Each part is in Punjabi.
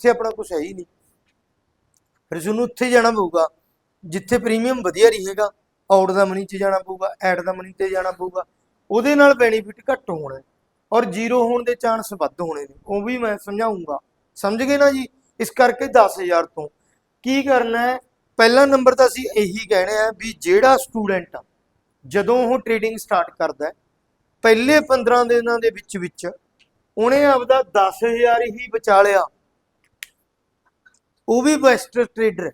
ਇੱਥੇ ਆਪਣਾ ਕੁਝ ਹੈ ਹੀ ਨਹੀਂ। ਫਿਰ ਤੁਹਾਨੂੰ ਉੱਥੇ ਜਾਣਾ ਪਊਗਾ, ਜਿੱਥੇ ਪ੍ਰੀਮੀਅਮ ਵਧੀਆ ਰਹੇਗਾ ਆਊਟ ਦਾ ਮਨੀ 'ਚ ਜਾਣਾ ਪਊਗਾ ਐਡ ਦਾ ਮਨੀ ਤੇ ਜਾਣਾ ਪਊਗਾ, ਉਹਦੇ ਨਾਲ ਬੈਨੀਫਿਟ ਘੱਟ ਹੋਣਾ ਔਰ ਜ਼ੀਰੋ ਹੋਣ ਦੇ ਚਾਂਸ ਵੱਧ ਹੋਣੇ ਨੇ। ਉਹ ਵੀ ਮੈਂ ਸਮਝਾਉਂਗਾ ਸਮਝ ਗਏ ਨਾ ਜੀ? ਇਸ ਕਰਕੇ 10000 ਤੋਂ। ਕੀ ਕਰਨਾ ਹੈ? ਪਹਿਲਾ ਨੰਬਰ ਤਾਂ ਅਸੀਂ ਇਹੀ ਕਹਿਣਾ ਹੈ ਵੀ ਜਿਹੜਾ ਸਟੂਡੈਂਟ ਜਦੋਂ ਉਹ ਟ੍ਰੇਡਿੰਗ ਸਟਾਰਟ ਕਰਦਾ ਹੈ, ਪਹਿਲੇ 15 ਦਿਨਾਂ ਦੇ ਵਿੱਚ ਵਿੱਚ ਉਹਨੇ ਆਪਦਾ 10000 ਹੀ ਬਚਾ ਲਿਆ। ਉਹ ਵੀ ਬੈਸਟ ਟ੍ਰੇਡਰ ਹੈ।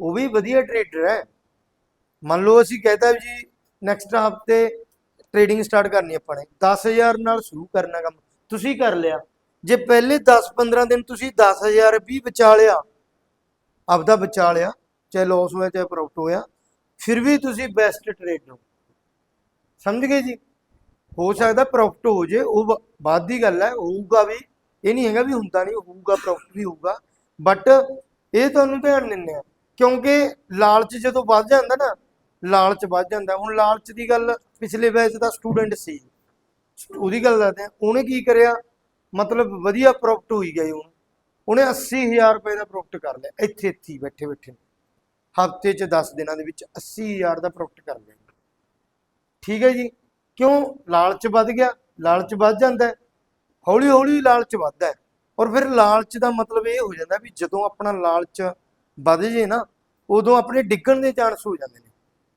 ਉਹ ਵੀ ਵਧੀਆ ਟ੍ਰੇਡਰ ਹੈ। ਮੰਨ ਲਓ ਅਸੀਂ ਕਹਤਾ ਵੀ ਜੀ ਨੈਕਸਟ ਹਫ਼ਤੇ ਟ੍ਰੇਡਿੰਗ ਸਟਾਰਟ ਕਰਨੀ ਆਪਾਂ ਨੇ। 10000 ਨਾਲ ਸ਼ੁਰੂ ਕਰਨਾ ਕੰਮ। ਤੁਸੀਂ ਕਰ ਲਿਆ। ਜੇ ਪਹਿਲੇ 10-15 ਦਿਨ ਤੁਸੀਂ 10000 ਵੀ ਬਚਾ ਲਿਆ, ਆਪਦਾ ਬਚਾ ਲਿਆ, ਚਾਹੇ ਲਾਸ ਹੋਇਆ, ਚਾਹੇ ਪ੍ਰੋਫਿਟ ਹੋਇਆ, ਫਿਰ ਵੀ ਤੁਸੀਂ ਬੈਸਟ ਟ੍ਰੇਡਰ ਹੋ। ਸਮਝ ਗਏ ਜੀ? ਹੋ ਸਕਦਾ ਪ੍ਰੋਫਿਟ ਹੋ ਜੇ, ਉਹ ਬਾਅਦ ਦੀ ਗੱਲ ਹੈ, ਹੋਊਗਾ ਵੀ, ਇਹ ਨਹੀਂ ਹੈਗਾ ਵੀ ਹੁੰਦਾ ਨਹੀਂ, ਹੋਊਗਾ ਪ੍ਰੋਫਿਟ ਵੀ ਹੋਊਗਾ। ਬਟ ਇਹ ਤੁਹਾਨੂੰ ਧਿਆਨ ਦਿੰਨੇ ਆ, ਕਿਉਂਕਿ ਲਾਲਚ ਜਦੋਂ ਵੱਧ ਜਾਂਦਾ ਨਾ, ਲਾਲਚ ਵੱਧ ਜਾਂਦਾ। ਹੁਣ ਲਾਲਚ ਦੀ ਗੱਲ ਪਿਛਲੇ ਬੈਚ ਦਾ ਸਟੂਡੈਂਟ ਸੀ। ਉਹਦੀ ਗੱਲ ਦੱਸਦੇ ਆ, ਉਹਨੇ ਕੀ ਕਰਿਆ? ਮਤਲਬ ਵਧੀਆ ਪ੍ਰੋਫਿਟ ਹੋਈ ਗਈ ਜੀ ਉਹਨੂੰ ਉਹਨੇ 80000 ਰੁਪਏ ਦਾ ਪ੍ਰੋਫਿਟ ਕਰ ਲਿਆ ਇੱਥੇ ਇੱਥੇ ਬੈਠੇ ਬੈਠੇ ਹਫ਼ਤੇ 'ਚ 10 ਦਿਨਾਂ ਦੇ ਵਿੱਚ 80000 ਦਾ ਪ੍ਰੋਫਿਟ ਕਰ ਲਿਆ। ਠੀਕ ਹੈ ਜੀ? ਕਿਉਂ? ਲਾਲਚ ਵੱਧ ਗਿਆ, ਲਾਲਚ ਵੱਧ ਜਾਂਦਾ। ਹੌਲੀ ਹੌਲੀ ਲਾਲਚ ਵੱਧਦਾ। ਔਰ ਫਿਰ ਲਾਲਚ ਦਾ ਮਤਲਬ ਇਹ ਹੋ ਜਾਂਦਾ ਵੀ ਜਦੋਂ ਆਪਣਾ ਲਾਲਚ ਵੱਧ ਜੇ ਨਾ, ਉਦੋਂ ਆਪਣੇ ਡਿੱਗਣ ਦੇ ਚਾਂਸ ਹੋ ਜਾਂਦੇ ਨੇ।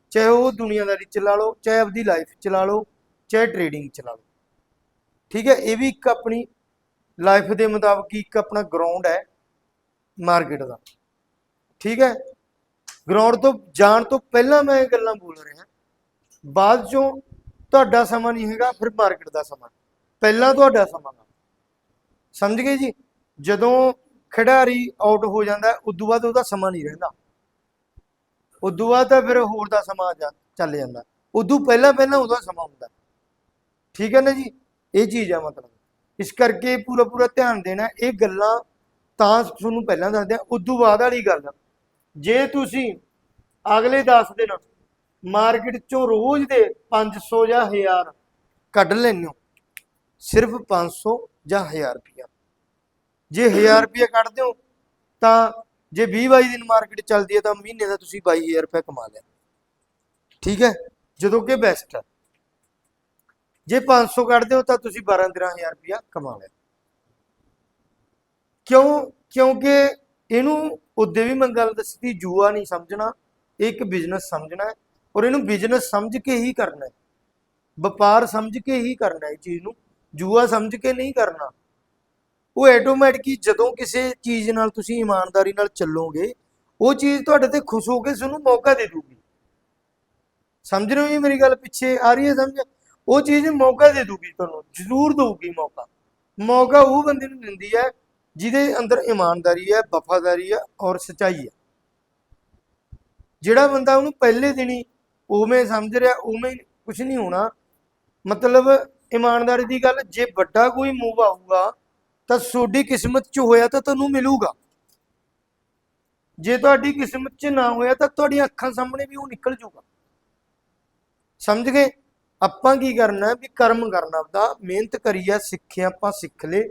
ਚਾਹੇ ਉਹ ਦੁਨੀਆਦਾਰੀ ਚ ਲਾ ਲਓ, ਚਾਹੇ ਆਪਦੀ ਲਾਈਫ ਚ ਲਾ ਲਓ, ਚਾਹੇ ਟ੍ਰੇਡਿੰਗ ਚ ਲਾ ਲਓ। ਠੀਕ ਹੈ, ਇਹ ਵੀ ਇੱਕ ਆਪਣੀ ਲਾਈਫ ਦੇ ਮੁਤਾਬਕ ਹੀ ਇੱਕ ਆਪਣਾ ਗਰਾਊਂਡ ਹੈ ਮਾਰਕੀਟ ਦਾ। ਠੀਕ ਹੈ ਗਰਾਊਂਡ ਤੋਂ ਜਾਣ ਤੋਂ ਪਹਿਲਾਂ ਮੈਂ ਇਹ ਗੱਲਾਂ ਬੋਲ ਰਿਹਾ। ਬਾਅਦ ਚੋਂ ਤੁਹਾਡਾ ਸਮਾਂ ਨਹੀਂ ਹੈਗਾ, ਫਿਰ ਮਾਰਕੀਟ ਦਾ ਸਮਾਂ। ਪਹਿਲਾਂ ਤੁਹਾਡਾ ਸਮਾਂ। ਗਾ। ਸਮਝ ਗਏ ਜੀ? ਜਦੋਂ ਖਿਡਾਰੀ ਆਊਟ ਹੋ ਜਾਂਦਾ, ਉਦੋਂ ਬਾਅਦ ਉਹਦਾ ਸਮਾਂ ਨਹੀਂ ਰਹਿੰਦਾ। ਉਦੋਂ ਬਾਅਦ ਤਾਂ ਫਿਰ ਹੋਰ ਦਾ ਸਮਾਂ ਜਾ- ਚੱਲ ਜਾਂਦਾ। ਉਦੋਂ ਪਹਿਲਾਂ ਪਹਿਲਾਂ ਉਹਦਾ ਸਮਾਂ ਹੁੰਦਾ। ਠੀਕ ਹੈ ਨਾ ਜੀ? ਇਹ ਚੀਜ਼ ਆ ਮਤਲਬ। ਇਸ ਕਰਕੇ ਪੂਰਾ ਪੂਰਾ ਧਿਆਨ ਦੇਣਾ, ਇਹ ਗੱਲਾਂ ਤਾਂ ਤੁਹਾਨੂੰ ਪਹਿਲਾਂ ਦੱਸਦੇ ਆ ਉਦੋਂ ਬਾਅਦ ਵਾਲੀ ਗੱਲ ਜੇ ਤੁਸੀਂ ਅਗਲੇ 10 ਦਿਨ ਮਾਰਕੀਟ ਚੋਂ ਰੋਜ਼ ਦੇ 500 ਜਾਂ 1000 ਕੱਢ ਲੈਂਦੇ ਹੋ, ਸਿਰਫ 500 ਜਾਂ 1000 ਰੁਪਇਆ ਜੇ 1000 ਰੁਪਇਆ ਕੱਢਦੇ ਹੋ, ਤਾਂ ਜੇ 20 22 ਦਿਨ ਮਾਰਕੀਟ ਚੱਲਦੀ ਹੈ ਤਾਂ ਮਹੀਨੇ ਦਾ ਤੁਸੀਂ 22000 ਰੁਪਏ ਕਮਾ ਲਿਆ ਠੀਕ ਹੈ? ਜਦੋਂ ਕਿ ਬੈਸਟ ਹੈ। ਜੇ 500 ਕੱਢਦੇ ਹੋ ਤਾਂ ਤੁਸੀਂ 12 13000 ਰੁਪਇਆ ਕਮਾ ਲਿਆ ਕਿਉਂ? ਕਿਉਂਕਿ ਇਹਨੂੰ ਉਹਦੇ ਵੀ ਮੈਂ ਗੱਲ ਦੱਸੀ ਤੀ ਜੂਆ ਨਹੀਂ ਸਮਝਣਾ ਇੱਕ ਬਿਜ਼ਨਸ ਸਮਝਣਾ ਹੈ ਔਰ ਇਹਨੂੰ ਬਿਜ਼ਨਸ ਸਮਝ ਕੇ ਹੀ ਕਰਨਾ ਹੈ। ਵਪਾਰ ਸਮਝ ਕੇ ਹੀ ਕਰਨਾ ਹੈ ਇਹ ਚੀਜ਼ ਨੂੰ। ਜੂਆ ਸਮਝ ਕੇ ਨਹੀਂ ਕਰਨਾ। ਉਹ ਆਟੋਮੈਟਿਕ ਜਦੋਂ ਕਿਸੇ ਚੀਜ਼ ਨਾਲ ਤੁਸੀਂ ਇਮਾਨਦਾਰੀ ਨਾਲ ਚੱਲੋਗੇ, ਉਹ ਚੀਜ਼ ਤੁਹਾਡੇ ਤੇ ਖੁਸ਼ ਹੋ ਕੇ ਤੁਹਾਨੂੰ ਮੌਕਾ ਦੇ ਦੂਗੀ। ਸਮਝ ਰਹੇ ਹੋ ਜੀ ਮੇਰੀ ਗੱਲ ਪਿੱਛੇ ਆ ਰਹੀ ਹੈ ਸਮਝ? ਉਹ ਚੀਜ਼ ਮੌਕਾ ਦੇ ਦੂਗੀ ਤੁਹਾਨੂੰ, ਜ਼ਰੂਰ ਦਊਗੀ ਮੌਕਾ। ਮੌਕਾ ਉਹ ਬੰਦੇ ਨੂੰ ਦਿੰਦੀ ਹੈ ਜਿਹਦੇ ਅੰਦਰ ਇਮਾਨਦਾਰੀ ਹੈ, ਵਫਾਦਾਰੀ ਹੈ ਔਰ ਸਚਾਈ ਹੈ। ਜਿਹੜਾ ਬੰਦਾ ਉਹਨੂੰ ਪਹਿਲੇ ਦਿਨੀ ਹੀ ਉਵੇਂ ਸਮਝ ਰਿਹਾ, ਉਵੇਂ ਕੁਝ ਨਹੀਂ ਹੋਣਾ, ਮਤਲਬ ਇਮਾਨਦਾਰੀ ਦੀ ਗੱਲ, ਜੇ ਵੱਡਾ ਕੋਈ ਮੂਵ ਆਊਗਾ ਤਾਂ ਤੁਹਾਡੀ ਕਿਸਮਤ 'ਚ ਹੋਇਆ ਤਾਂ ਤੁਹਾਨੂੰ ਮਿਲੂਗਾ। ਜੇ ਤੁਹਾਡੀ ਕਿਸਮਤ 'ਚ ਨਾ ਹੋਇਆ ਤਾਂ ਤੁਹਾਡੀਆਂ ਅੱਖਾਂ ਸਾਹਮਣੇ ਵੀ ਉਹ ਨਿਕਲ ਜੂਗਾ। ਸਮਝ ਗਏ? ਆਪਾਂ ਕੀ ਕਰਨਾ ਵੀ ਕਰਮ ਕਰਨਾ, ਆਪਦਾ ਮਿਹਨਤ ਕਰੀਆ ਸਿੱਖਿਆ ਆਪਾਂ ਸਿੱਖ ਲੇ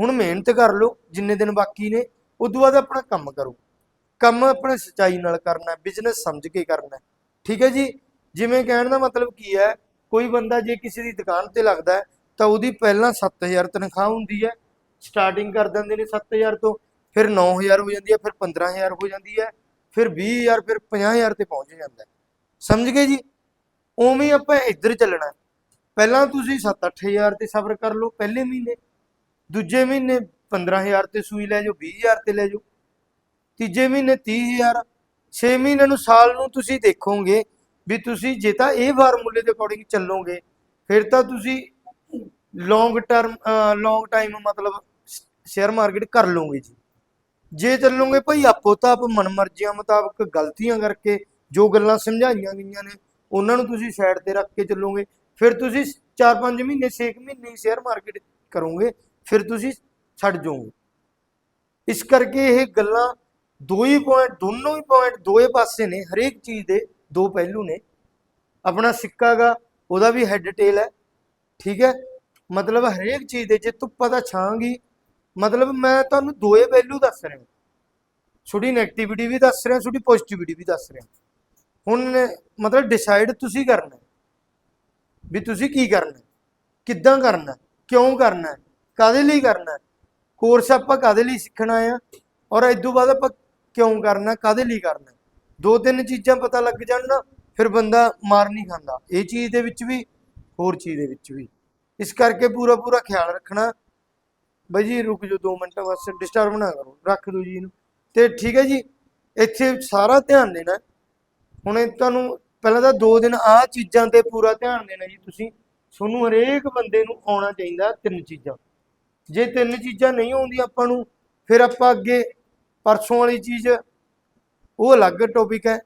ਹੁਣ ਮਿਹਨਤ ਕਰ ਲਓ, ਜਿੰਨੇ ਦਿਨ ਬਾਕੀ ਨੇ ਉਦੋਂ ਬਾਅਦ ਆਪਣਾ ਕੰਮ ਕਰੋ। ਕੰਮ ਆਪਣੇ ਸਚਾਈ ਨਾਲ ਕਰਨਾ ਬਿਜ਼ਨਸ ਸਮਝ ਕੇ ਕਰਨਾ। ਠੀਕ ਹੈ ਜੀ? ਜਿਵੇਂ ਕਹਿਣ ਦਾ ਮਤਲਬ ਕੀ ਹੈ, ਕੋਈ ਬੰਦਾ ਜੇ ਕਿਸੇ ਦੀ ਦੁਕਾਨ ਤੇ ਲੱਗਦਾ ਤਾਂ ਉਹਦੀ ਪਹਿਲਾਂ 7000 ਤਨਖਾਹ ਹੁੰਦੀ ਹੈ ਸਟਾਰਟਿੰਗ ਕਰ ਦਿੰਦੇ ਨੇ 7000 ਤੋਂ, ਫਿਰ 9000 ਹੋ ਜਾਂਦੀ ਹੈ, ਫਿਰ 15000 ਹੋ ਜਾਂਦੀ ਹੈ, ਫਿਰ 20000 ਫਿਰ 50000 ਤੇ ਪਹੁੰਚ ਜਾਂਦਾ ਸਮਝ ਗਏ ਜੀ? ਉਵੇਂ ਆਪਾਂ ਇੱਧਰ ਚੱਲਣਾ ਪਹਿਲਾਂ ਤੁਸੀਂ 7-8000 ਤੇ ਸਬਰ ਕਰ ਲਓ, ਪਹਿਲੇ ਮਹੀਨੇ। ਦੂਜੇ ਮਹੀਨੇ 15000 ਤੇ ਸੂਈ ਲੈ ਜਾਓ 20000 ਤੇ ਲੈ ਜਾਓ। ਤੀਜੇ ਮਹੀਨੇ 30000 ਛੇ ਮਹੀਨੇ ਨੂੰ ਸਾਲ ਨੂੰ ਤੁਸੀਂ ਦੇਖੋਗੇ ਵੀ ਤੁਸੀਂ ਜੇ ਤਾਂ ਇਹ ਫਾਰਮੂਲੇ ਦੇ ਅਕੋਰਡਿੰਗ ਚੱਲੋਗੇ, ਫਿਰ ਤਾਂ ਤੁਸੀਂ ਲੌਂਗ ਟਰਮ ਲੌਂਗ ਟਾਈਮ ਮਤਲਬ ਸ਼ੇਅਰ ਮਾਰਕੀਟ ਕਰ ਲਓਗੇ ਜੀ। ਜੇ ਚੱਲੋਗੇ ਭਾਈ, ਆਪੋ ਤਾਂ ਆਪ ਮਨਮਰਜ਼ੀਆਂ ਮੁਤਾਬਕ ਗਲਤੀਆਂ ਕਰਕੇ ਜੋ ਗੱਲਾਂ ਸਮਝਾਈਆਂ ਗਈਆਂ ਨੇ, ਉਹਨਾਂ ਨੂੰ ਤੁਸੀਂ ਸਾਈਡ ਤੇ ਰੱਖ ਕੇ ਚੱਲੋਗੇ। ਫਿਰ ਤੁਸੀਂ 4-5 ਮਹੀਨੇ 6 ਮਹੀਨੇ ਸ਼ੇਅਰ ਮਾਰਕੀਟ ਕਰੋਗੇ, ਫਿਰ ਤੁਸੀਂ ਛੱਡ ਜਾਓਗੇ। ਇਸ ਕਰਕੇ ਇਹ ਗੱਲਾਂ ਦੋ ਹੀ ਪੁਆਇੰਟ ਦੋਨੋਂ ਹੀ ਪੁਆਇੰਟ ਦੋਏ ਪਾਸੇ ਨੇ, ਹਰੇਕ ਚੀਜ਼ ਦੇ ਦੋ ਪਹਿਲੂ ਨੇ। ਆਪਣਾ ਸਿੱਕਾ ਗਾ, ਉਹਦਾ ਵੀ ਹੈੱਡ ਟੇਲ ਹੈ, ਠੀਕ ਹੈ? ਮਤਲਬ ਹਰੇਕ ਚੀਜ਼ ਦੇ ਜੇ ਧੁੱਪਾਂ ਦਾ ਛਾਂਗੀ ਮਤਲਬ ਮੈਂ ਤੁਹਾਨੂੰ ਦੋਏ ਵੈਲਿਊ ਦੱਸ ਰਿਹਾ। ਤੁਹਾਡੀ 네ਗੇਟਿਵਿਟੀ ਵੀ ਦੱਸ ਰਿਹਾ ਤੁਹਾਡੀ ਪੋਜ਼ਿਟਿਵਿਟੀ ਵੀ ਦੱਸ ਰਿਹਾ। ਹੁਣ ਮਤਲਬ ਡਿਸਾਈਡ ਤੁਸੀਂ ਕਰਨਾ ਵੀ ਤੁਸੀਂ ਕੀ ਕਰਨਾ ਕਿੱਦਾਂ ਕਰਨਾ ਕਿਉਂ ਕਰਨਾ ਹੈ, ਕਾਦੇ ਲਈ ਕਰਨਾ ਕੋਰਸ ਆਪਾਂ ਕਾਦੇ ਲਈ ਸਿੱਖਣਾ ਆ ਔਰ ਇਸ ਤੋਂ ਬਾਅਦ ਆਪਾਂ ਕਿਉਂ ਕਰਨਾ ਕਾਦੇ ਲਈ ਕਰਨਾ ਦੋ ਤਿੰਨ ਚੀਜ਼ਾਂ ਪਤਾ ਲੱਗ ਜਾਣ ਨਾ ਫਿਰ ਬੰਦਾ ਮਾਰ ਨਹੀਂ ਖਾਂਦਾ। ਇਹ ਚੀਜ਼ ਦੇ ਵਿੱਚ ਵੀ ਹੋਰ ਚੀਜ਼ ਦੇ ਵਿੱਚ ਵੀ। ਇਸ ਕਰਕੇ ਪੂਰਾ ਪੂਰਾ ਖਿਆਲ ਰੱਖਣਾ। ਬਾਈ ਜੀ ਰੁਕ ਜਾਓ 2 ਮਿੰਟ ਬਸ ਡਿਸਟਰਬ ਨਾ ਕਰੋ, ਰੱਖ ਦਿਓ ਜੀ ਇਹਨੂੰ। ਤੇ ਠੀਕ ਹੈ ਜੀ, ਇੱਥੇ ਸਾਰਾ ਧਿਆਨ ਦੇਣਾ। ਹੁਣ ਤੁਹਾਨੂੰ ਪਹਿਲਾਂ ਤਾਂ 2 ਦਿਨ ਆਹ ਚੀਜ਼ਾਂ ਤੇ ਪੂਰਾ ਧਿਆਨ ਦੇਣਾ ਜੀ ਤੁਸੀਂ। ਤੁਹਾਨੂੰ ਹਰੇਕ ਬੰਦੇ ਨੂੰ ਆਉਣਾ ਚਾਹੀਦਾ ਤਿੰਨ ਚੀਜ਼ਾਂ। ਜੇ ਤਿੰਨ ਚੀਜ਼ਾਂ ਨਹੀਂ ਆਉਂਦੀਆਂ ਆਪਾਂ ਨੂੰ, ਫਿਰ ਆਪਾਂ ਅੱਗੇ ਪਰਸੋਂ ਵਾਲੀ ਚੀਜ਼, ਉਹ ਅਲੱਗ ਟੌਪਿਕ ਹੈ।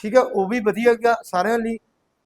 ਠੀਕ ਹੈ, ਉਹ ਵੀ ਵਧੀਆ ਗਾ ਸਾਰਿਆਂ ਲਈ।